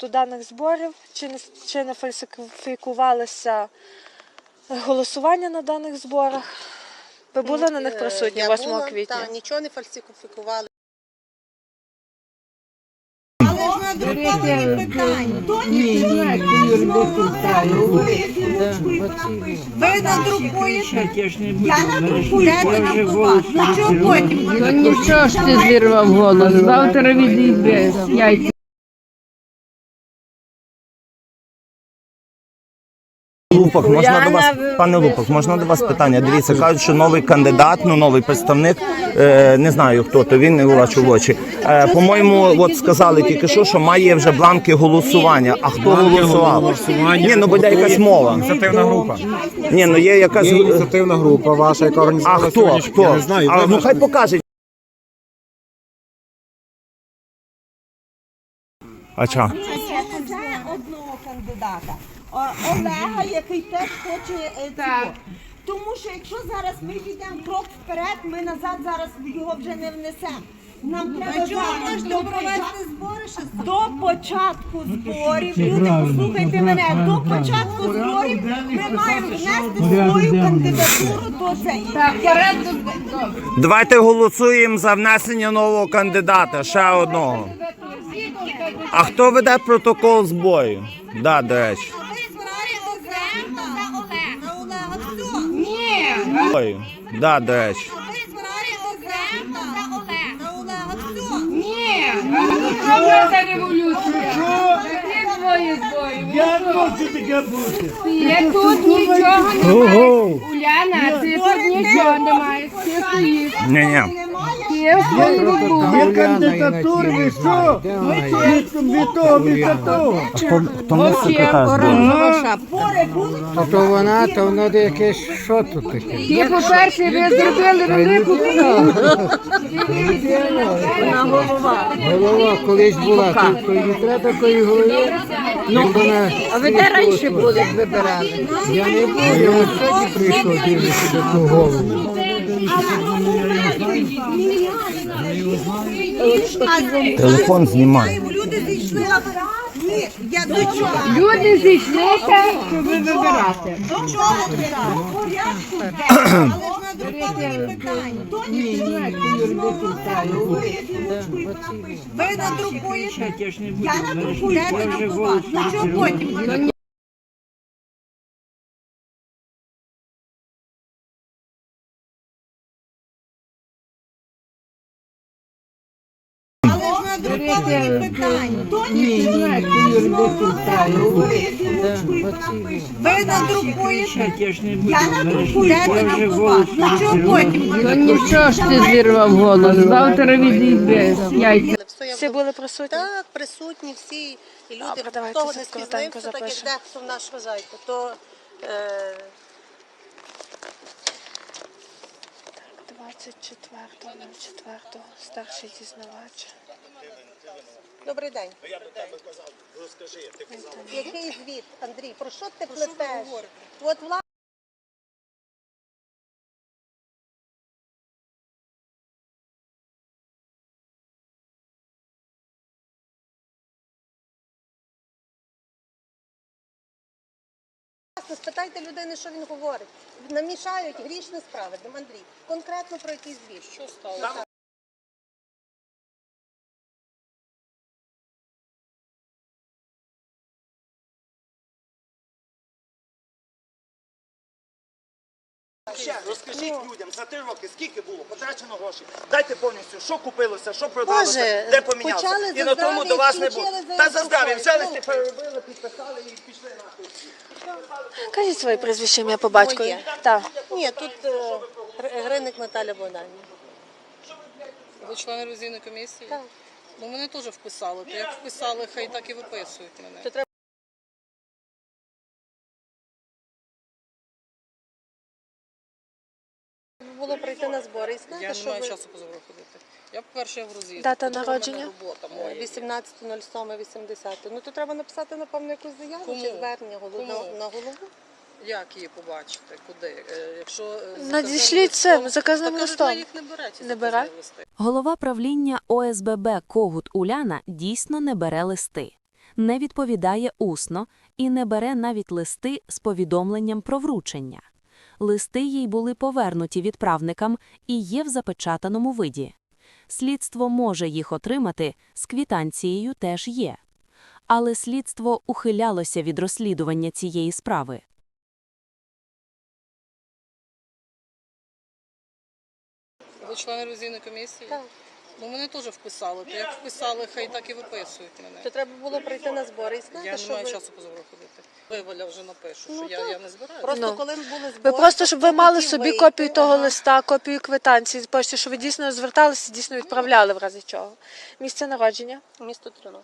до даних зборів, чи не, чи не фальсифікувалося голосування на даних зборах. Ви були на них Е, присутні я 8 була, квітня? Так, нічого не фальсифікували. Ви надрукуєте? Я надрукую. А чого потім? Ну нічого ж ти зірвав голос. Завтра відійде. Лупак, можна до вас, пане Лупак, можна до вас питання? Дивіться, кажуть, що новий кандидат, ну новий представник, е, не знаю хто то, він не бачу в очі. Е, по-моєму, от сказали тільки що, що має вже бланки голосування. А хто голосував? Ні, ну буде якась мова. Ініціативна група. Ні, ну є якась. Є ініціативна група ваша, яка А організувала хто? сьогоднішній- Хто? Я не знаю. А, ну хай покаже. А ча? Це одного кандидата. Олега, який теж хоче е, цього. Тому що якщо зараз ми йдемо крок вперед, ми назад зараз його вже не внесемо. Нам треба зараз до, початку, до початку зборів. Люди, послухайте мене, до початку зборів ми маємо внести свою кандидатуру до цієї. Давайте голосуємо за внесення нового кандидата, ще одного. А хто веде протокол збою? Да, до речі. Збою. Да, до речі. Революція? Я збої? Таке тут нічого немає. Уляна, ти тут нічого немає. Ти. Ні, ні. Ти в своєму був. Є кандидатури, і що? Від, від того, від. Тому То вона, то воно якесь що тут таке? Ти, по-перше, ви зробили велику. Голова колись була, то, то не треба такої голови. Ну, А ви де раніше були, вибирали? я не був, я ось сьогодні прийшов дивитися до ту голову. Телефон знімай. люди зійшли. Ні, я до чого? Люди зійшлися, щоб ви вибирати. До чого це? До порядку денного. Але ж надруковані питання. То Ви надрукуєте? Я ж не Я надрукую, я надрукував. Ну чого потім? Але ж надруковані питання. То Ви надрукуєте? Я ж не Я надрукую, я надрукував. Ну чого потім? Ну нічого ж ти зірвав голос. Завтра відійде. Всі були присутні? Так, присутні всі. І люди, хто це не спізнився, так як дехто в нас вважаєте, то е, 24.04 старший дізнавач. Добрий день. Розкажи, ти казав. Який звіт, Андрій? Про що ти плетеш? От власне. Власне, Спитайте людини, що він говорить. Намішають грішні справи. Дим Андрій, конкретно про якийсь звіт. Що сталося? Ще розкажіть людям за три роки, скільки було потрачено грошей. Дайте повністю, що купилося, що продалося, Боже, де помінялося. почали І за на тому до вас не за Та за здрав'я, європейською. взяли, переробили, підписали і пішли нахуй. Кажіть своє прізвище ім'я по батькові. Моє. Так. Ні, тут е, Гри- Гриник Наталя Богданівна. Ви члени ревізійної комісії? Так. Ну мене теж вписали. То як вписали, хай так і виписують мене. Що маю ви часу по ходити. Я, по-перше, я в роз'їзді. Дата народження? Робота моя. 18.07.80. Ну то треба написати, напевно, якусь заяву Кому? чи звернення голову на, на голову. Як її побачити? Куди? Е, Якщо е, Надішліть листом, цим заказним листом. їх не берете, Не заказні бере? листи. Голова правління ОСББ Когут Уляна дійсно не бере листи. не відповідає усно і не бере навіть листи з повідомленням про вручення. Листи їй були повернуті відправникам і є в запечатаному виді. Слідство може їх отримати, з квітанцією теж є. Але слідство ухилялося від розслідування цієї справи. Ви члени ревізійної комісії? Так. Ну мене теж вписали. То як вписали, хай так і виписують мене. То треба було прийти на збори і сказати, Я не що маю ви... часу по збору ходити. Виваля вже напишу, що Ну, я, так. я не збираю. Просто Ну. коли були збори... Ви просто, щоб ви мали хотів собі вийти, копію того ага. листа, копію квитанції з пошти, що ви дійсно зверталися, дійсно відправляли в разі чого. Місце народження. Місто Тринов.